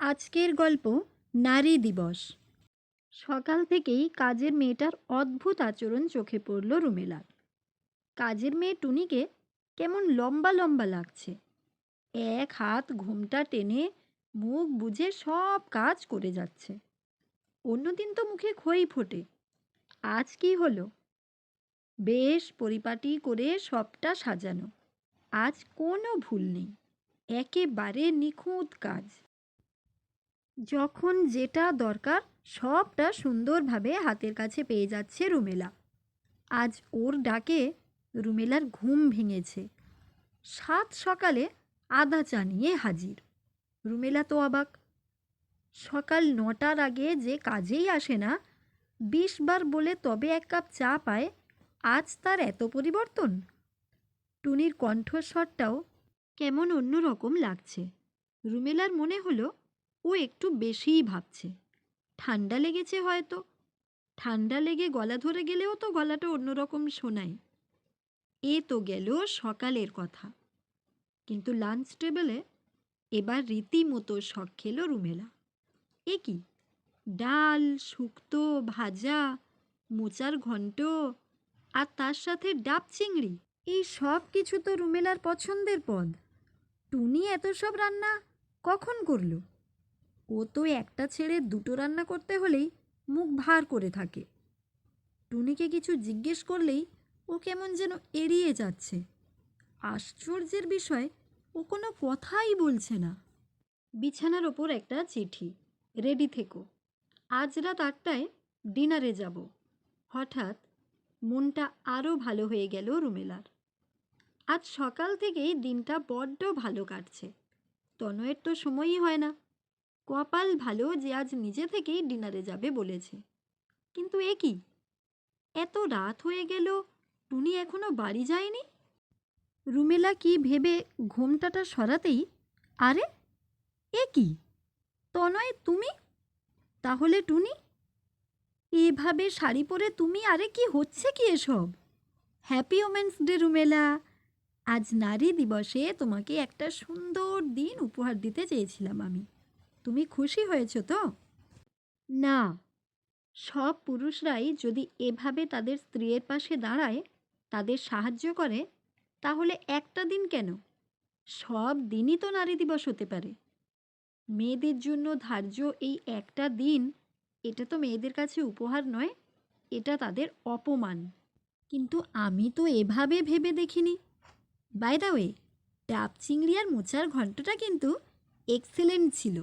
আজকের গল্প নারী দিবস। সকাল থেকেই কাজের মেয়েটার অদ্ভুত আচরণ চোখে পড়ল রুমেলার। কাজের মেয়ে টুনিকে কেমন লম্বা লম্বা লাগছে। এক হাত ঘুমটা টেনে মুখ বুঝে সব কাজ করে যাচ্ছে। অন্যদিন তো মুখে খই ফোটে। আজ কি হলো? বেশ পরিপাটি করে সবটা সাজানো। আজ কোনো ভুল নেই। একেবারে নিখুঁত কাজ। যখন যেটা দরকার, সবটা সুন্দরভাবে হাতের কাছে পেয়ে যাচ্ছে রুমেলা। আজ ওর ডাকে রুমেলার ঘুম ভেঙেছে। সাত সকালে আদা চা নিয়ে হাজির। রুমেলা তো অবাক। সকাল নটার আগে যে কাজেই আসে না, বিশ বার বলে তবে এক কাপ চা পায়, আজ তার এত পরিবর্তন? টুনির কণ্ঠস্বরটাও কেমন অন্যরকম লাগছে। রুমেলার মনে হলো ও একটু বেশিই ভাবছে। ঠান্ডা লেগেছে হয়তো। ঠান্ডা লেগে গলা ধরে গেলেও তো গলাটা অন্যরকম শোনায়। এ তো গেল সকালের কথা। কিন্তু লাঞ্চ টেবিলে এবার রীতিমতো শখ খেলো রুমেলা। এ কি? ডাল, শুক্তো, ভাজা, মোচার ঘন্ট আর তার সাথে ডাব চিংড়ি? এই সব কিছু তো রুমেলার পছন্দের পদ। টুনি এত সব রান্না কখন করল? ও তো একটা ছেড়ে দুটো রান্না করতে হলেই মুখ ভার করে থাকে। টুনিকে কিছু জিজ্ঞেস করলেই ও কেমন যেন এড়িয়ে যাচ্ছে। আশ্চর্যের বিষয়, ও কোনো কথাই বলছে না। বিছানার ওপর একটা চিঠি, রেডি থেকো। আজ রাত আটটায় ডিনারে যাব। হঠাৎ মনটা আরও ভালো হয়ে গেল রুমেলার। আজ সকাল থেকেই দিনটা বড্ড ভালো কাটছে। তনয়ের তো সময়ই হয় না। কপাল ভালো যে আজ নিজে থেকেই ডিনারে যাবে বলেছে। কিন্তু এ কি? এত রাত হয়ে গেল, টুনি এখনও বাড়ি যায়নি? রুমেলা কি ভেবে ঘোমটাটা সরাতেই, আরে, এ কি? তনয়, তুমি? তাহলে টুনি? এভাবে শাড়ি পরে তুমি, আরে কি হচ্ছে কি এসব? Happy women's day Rumela. আজ নারী দিবসে তোমাকে একটা সুন্দর দিন উপহার দিতে চেয়েছিলাম আমি। তুমি খুশি হয়েছো তো? না। সব পুরুষরাই যদি এভাবে তাদের স্ত্রীর পাশে দাঁড়ায়, তাদের সাহায্য করে, তাহলে একটা দিন কেন? সব দিনই তো নারী দিবস হতে পারে। মেয়েদের জন্য ধার্য এই একটা দিন, এটা তো মেয়েদের কাছে উপহার নয়, এটা তাদের অপমান। কিন্তু আমি তো এভাবে ভেবে দেখিনি। বাই দা ওয়ে ডাব চিংড়ি আর মোচার ঘন্টটা কিন্তু এক্সেলেন্ট ছিল।